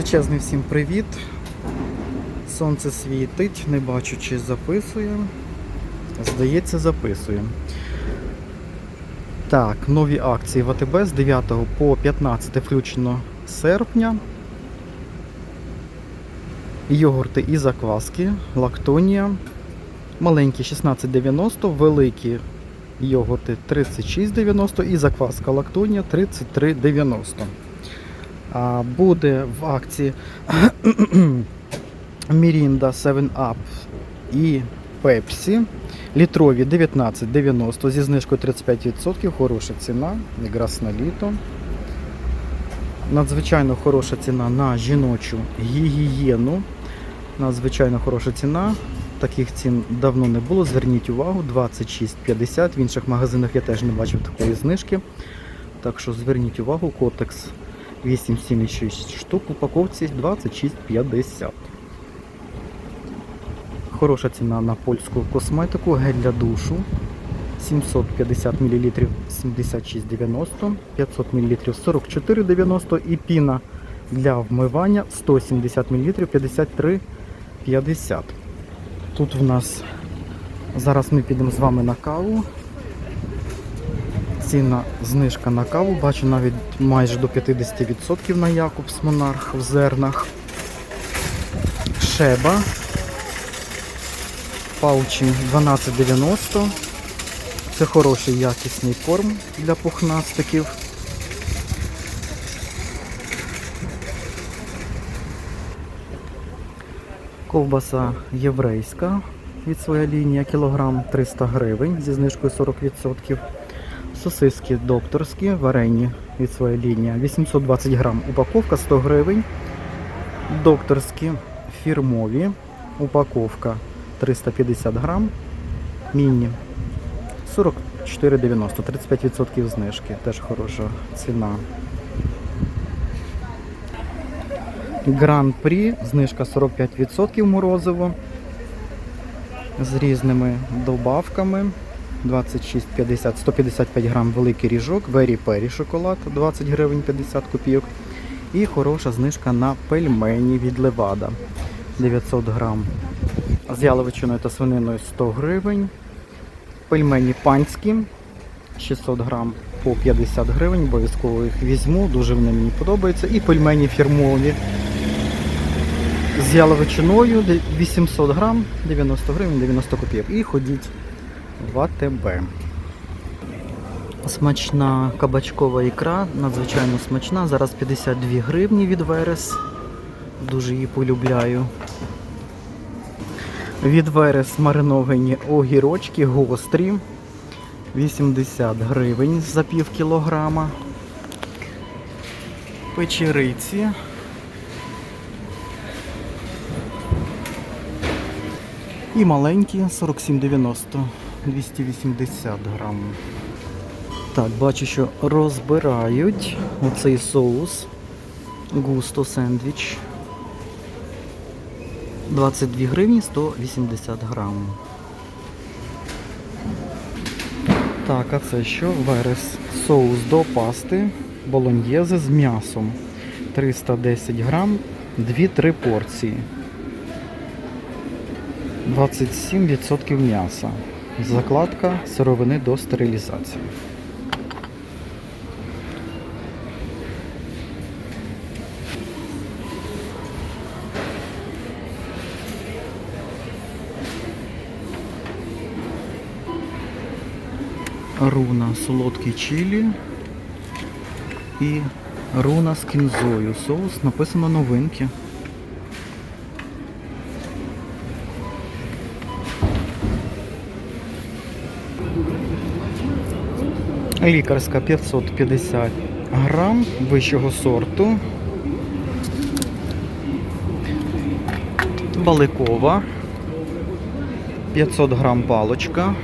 Величезний всім привіт. Сонце світить, не бачу, чи записує. Здається, записує. Так, нові акції в АТБ з 9 по 15 включно серпня. Йогурти і закваски, лактонія. Маленькі 16,90, великі йогурти 36,90 і закваска лактонія 33,90. Буде в акції Мірінда 7 Up і Pepsi. Літрові 19,90 зі знижкою 35%. Хороша ціна, якраз на літо. Надзвичайно хороша ціна на жіночу гігієну. Надзвичайно хороша ціна. Таких цін давно не було. Зверніть увагу, 26,50. В інших магазинах я теж не бачив такої знижки. Так що зверніть увагу, котекс 8,76 штук упаковці 26,50. Хороша ціна на польську косметику, гель для душу 750 мл 76,90, 500 мл 44,90 і піна для вмивання 170 мл 53,50. Тут в нас зараз ми підемо з вами на каву. Ціна знижка на каву. Бачу навіть майже до 50% на Якобс Монарх в зернах. Шеба. Паучі 12,90. Це хороший якісний корм для пухнастиків. Ковбаса єврейська від своя лінія кілограм 300 гривень зі знижкою 40%. Сосиски докторські, варені від своя лінія 820 грам. Упаковка 100 гривень. Докторські фірмові. Упаковка 350 грам. Міні 44,90, 35% знижки. Теж хороша ціна. Гран-прі, знижка 45% морозиво з різними добавками. 26,50, 155 грам великий ріжок, Very Perry шоколад 20 гривень 50 копійок. І хороша знижка на пельмені від Левада 900 грам. З яловичиною та свининою 100 гривень. Пельмені панські 600 грам по 50 гривень. Обов'язково їх візьму, дуже вони мені подобаються. І пельмені фірмові з яловичиною 800 грам 90 гривень 90 копійок. І ходіть в АТБ. Смачна кабачкова ікра, надзвичайно смачна. Зараз 52 гривні від Верес. Дуже її полюбляю. Від Верес мариновані огірочки гострі. 80 гривень за пів кілограма. Печериці. І маленькі 47,90, 280 грам. Так, бачу, що розбирають оцей соус. Густо сендвіч. 22 гривні 180 грам. Так, а це що? Верес. Соус до пасти болоньєзе з м'ясом. 310 грам, 2-3 порції. 27% м'яса. Закладка сировини до стерилізації. Руна солодкий чилі і руна з кінзою. Соус написано новинки. Лікарська 550 грам вищого сорту. Баликова 500 грам палочка.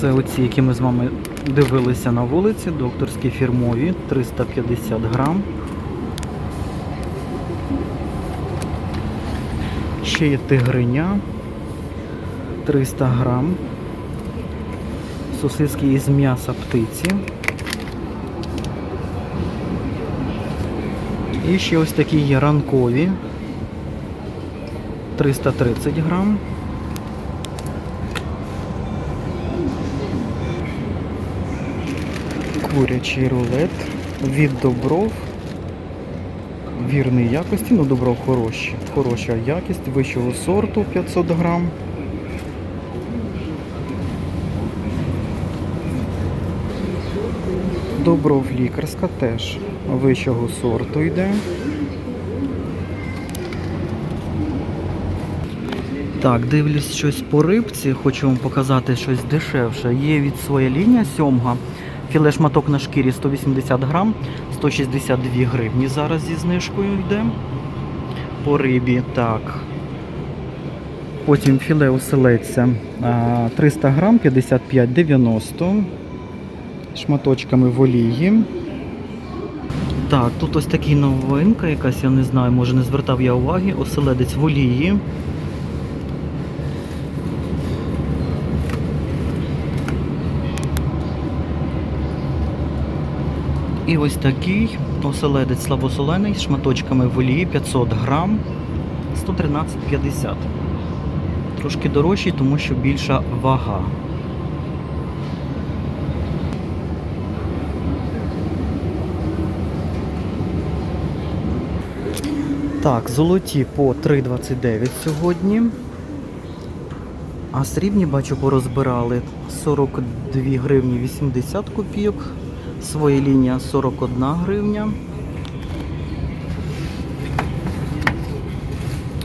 Це оці, які ми з вами дивилися на вулиці, докторські фірмові, 350 грам. Ще є тигриня, 300 грам. Сосиски із м'яса птиці. І ще ось такі є ранкові. 330 грам. Курячий рулет від добров. Вірної якості, ну добров хороші. Хороша якість, вищого сорту 500 грам. Добров лікарська теж вищого сорту йде. Так, дивлюсь щось по рибці, хочу вам показати щось дешевше. Є від своя лінія сьомга. Філе шматок на шкірі 180 грам, 162 гривні зараз зі знижкою йде. По рибі, так. Потім філе оселедця а, 300 грам, 55,90 шматочками в олії. Так, тут ось така новинка якась, я не знаю, може не звертав я уваги. Оселедець в олії. І ось такий оселедець слабосолений з шматочками в олії 500 грам 113,50. Трошки дорожчий, тому що більша вага. Так, золоті по 3,29 сьогодні. А срібні, бачу, порозбирали 42 гривні 80 копійок. Своя лінія 41 гривня.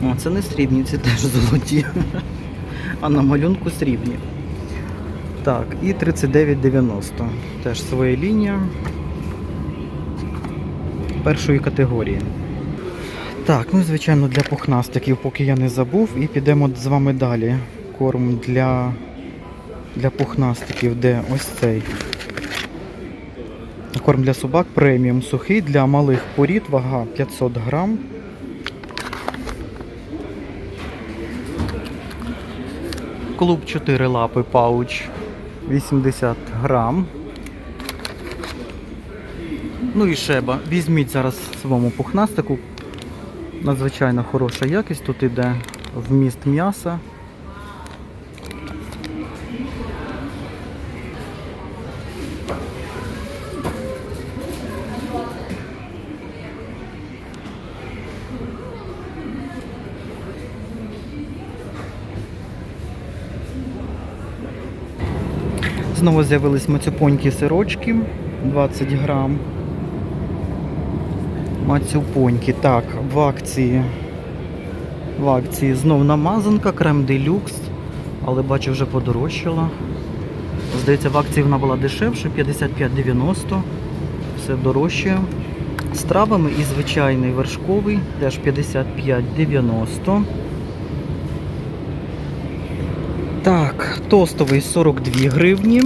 О, це не срібні, це теж золоті. А на малюнку срібні. Так, і 39,90. Теж своя лінія першої категорії. Так, ну звичайно для пухнастиків, поки я не забув, і підемо з вами далі. Корм для, для пухнастиків, де ось цей. Корм для собак преміум сухий для малих порід, вага 500 грам. Клуб 4 лапи пауч 80 грам. Ну і шеба. Візьміть зараз своєму пухнастику. Надзвичайно хороша якість. Тут іде вміст м'яса. Знову з'явились мацюпонькі сирочки 20 грам. Мацюпоньки. Так, в акції. В акції знов намазанка, крем делюкс, але бачу вже подорожчала. Здається, в акції вона була дешевше, 55,90. Все дорожче. З травами і звичайний вершковий, теж 55,90. Так, тостовий 42 гривні,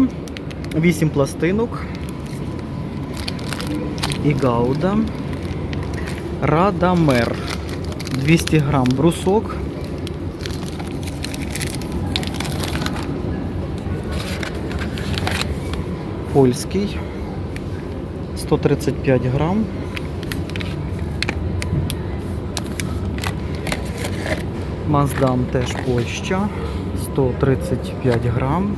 8 пластинок. І гауда. Радамер. 200 грам брусок. Польський. 135 грам. Маздам теж Польща. 135 грам.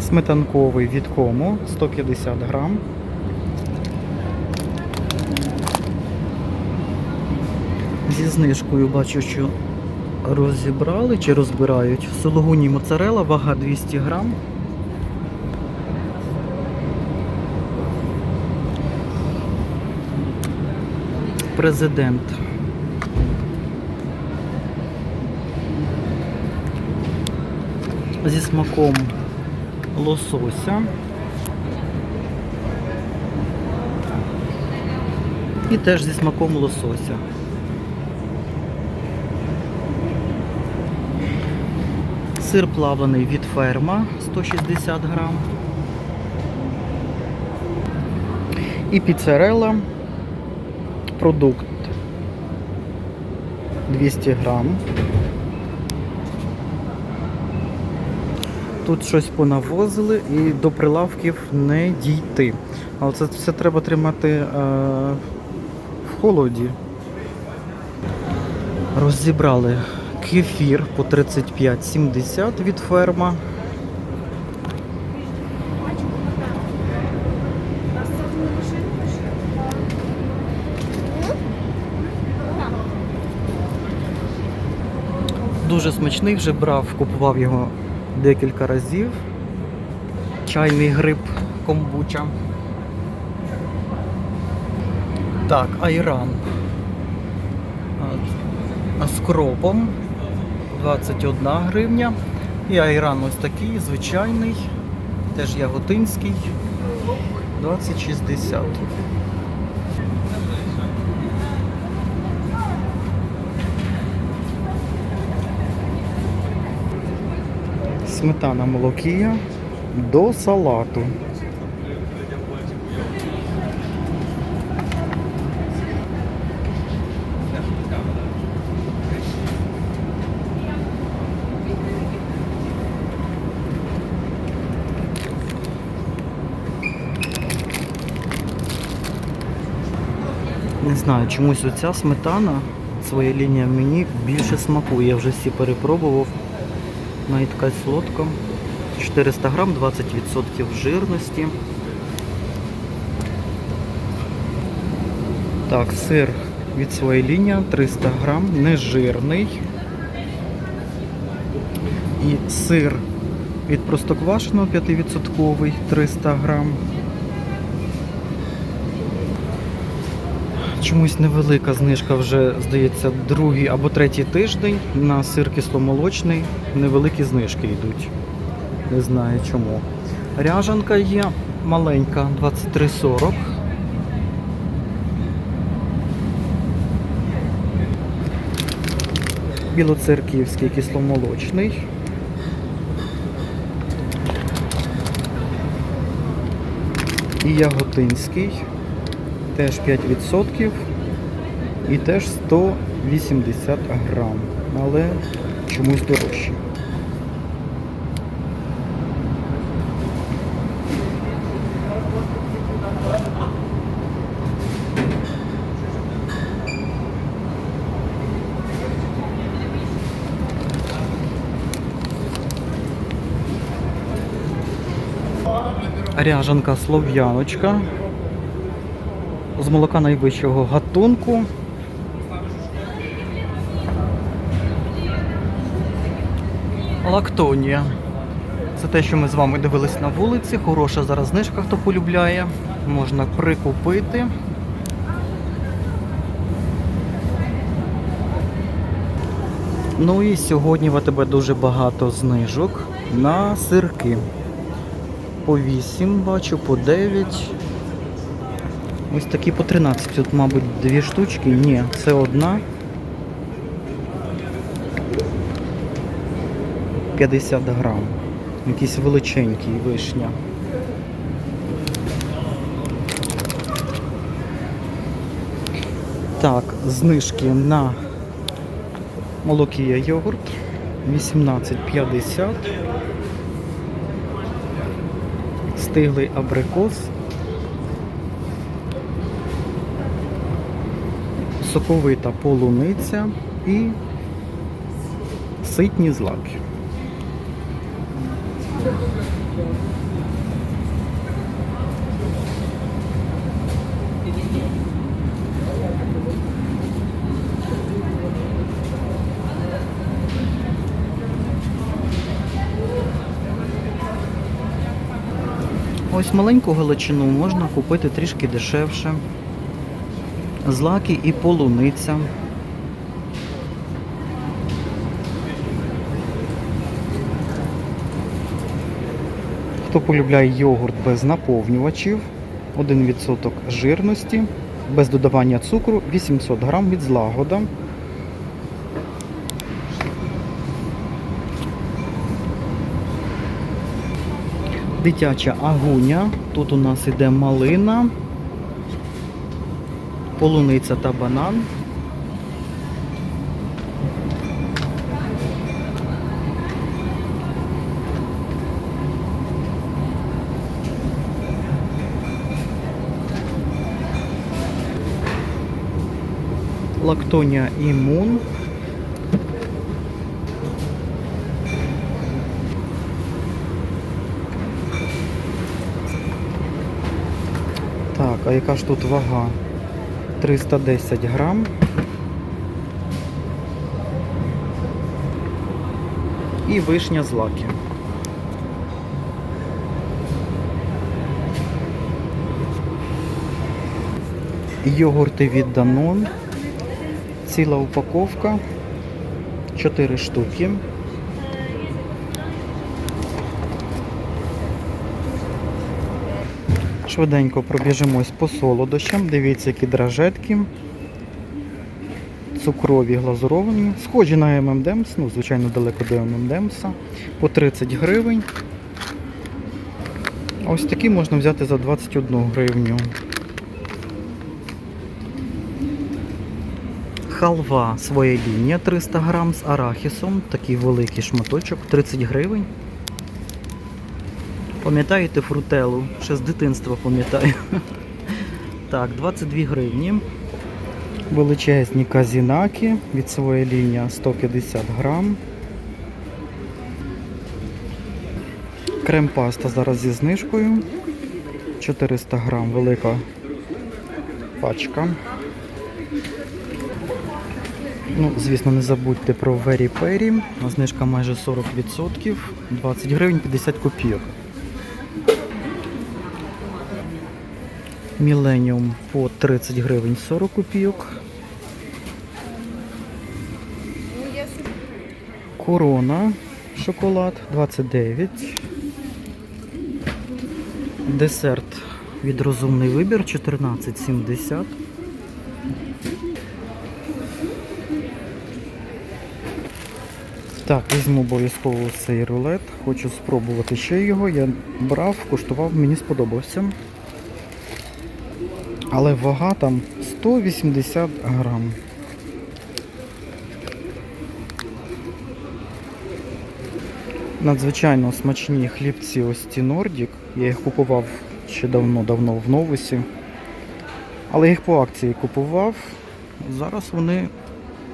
Сметанковий від кому 150 грам. Зі знижкою бачу, що розібрали чи розбирають. Сологуні моцарела, вага 200 грам. Президент. зі смаком лосося. І теж зі смаком лосося. Сир плавлений від ферма 160 грам. І піцерела продукт 200 грам. Тут щось понавозили і до прилавків не дійти. Але це все треба тримати е, в холоді. Розібрали кефір по 35,70 від ферма. Дуже смачний, вже брав, купував його декілька разів. Чайний гриб комбуча. Так, айран. А з кропом 21 гривня. І айран ось такий, звичайний, теж яготинський, 20,60. Сметана молокія до салату. Знаю, чомусь оця сметана, своя лінія мені більше смакує. Я вже всі перепробував. Навіть така солодка. 400 грам, 20% жирності. Так, сир від своєї лінії 300 грам, нежирний. І сир від простоквашиного 5% 300 грам. Чомусь невелика знижка вже, здається, другий або третій тиждень на сир кисломолочний. Невеликі знижки йдуть. Не знаю чому. Ряжанка є маленька, 23,40. Білоцерківський кисломолочний. І яготинський. Теж 5% і теж 180 грам, але чомусь дорожче. Ряжанка слов'яночка з молока найвищого гатунку. Лактонія. Це те, що ми з вами дивились на вулиці. Хороша зараз знижка, хто полюбляє. Можна прикупити. Ну і сьогодні в АТБ дуже багато знижок на сирки. По 8 бачу, по 9. Ось такі по 13. Тут, мабуть, дві штучки. Ні, це одна. 50 грам. Якийсь величенький вишня. Так, знижки на молокія йогурт 18,50. Стиглий абрикос. Соковита полуниця і ситні злаки. Ось маленьку галичину можна купити трішки дешевше. Злаки і полуниця. Хто полюбляє йогурт без наповнювачів, 1% жирності, без додавання цукру, 800 грам від злагода. Дитяча агуня. Тут у нас іде малина, полуниця та банан. Лактонія імун. Так, а яка ж тут вага? 310 грам. І вишня з лаки. Йогурти від Danone. Ціла упаковка. 4 штуки. Швиденько пробіжимось по солодощам. Дивіться, які дрожетки. Цукрові глазуровані. Схожі на ММДМС, ну, звичайно, далеко до ММДМСа. По 30 гривень. Ось такі можна взяти за 21 гривню. Халва своя 300 грам з арахісом. Такий великий шматочок, 30 гривень. Пам'ятаєте фрутелу? Ще з дитинства пам'ятаю. Так, 22 гривні. Величезні казінаки від своєї лінії 150 грам. Крем-паста зараз зі знижкою. 400 грам, велика пачка. Ну, звісно, не забудьте про Very Perry. Знижка майже 40%. 20 гривень 50 копійок. Міленіум по 30 гривень 40 копійок. Корона шоколад 29. Десерт від розумний вибір 14,70. Так, візьму обов'язково цей рулет. Хочу спробувати ще його. Я брав, куштував, мені сподобався. Але вага там 180 грам. Надзвичайно смачні хлібці ось ці Nordic. Я їх купував ще давно-давно в новусі. Але їх по акції купував. Зараз вони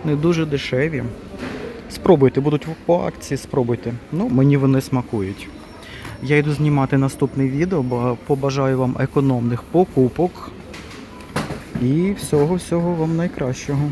не дуже дешеві. Спробуйте, будуть по акції, спробуйте. Ну, мені вони смакують. Я йду знімати наступне відео, бо побажаю вам економних покупок. І всього-всього вам найкращого.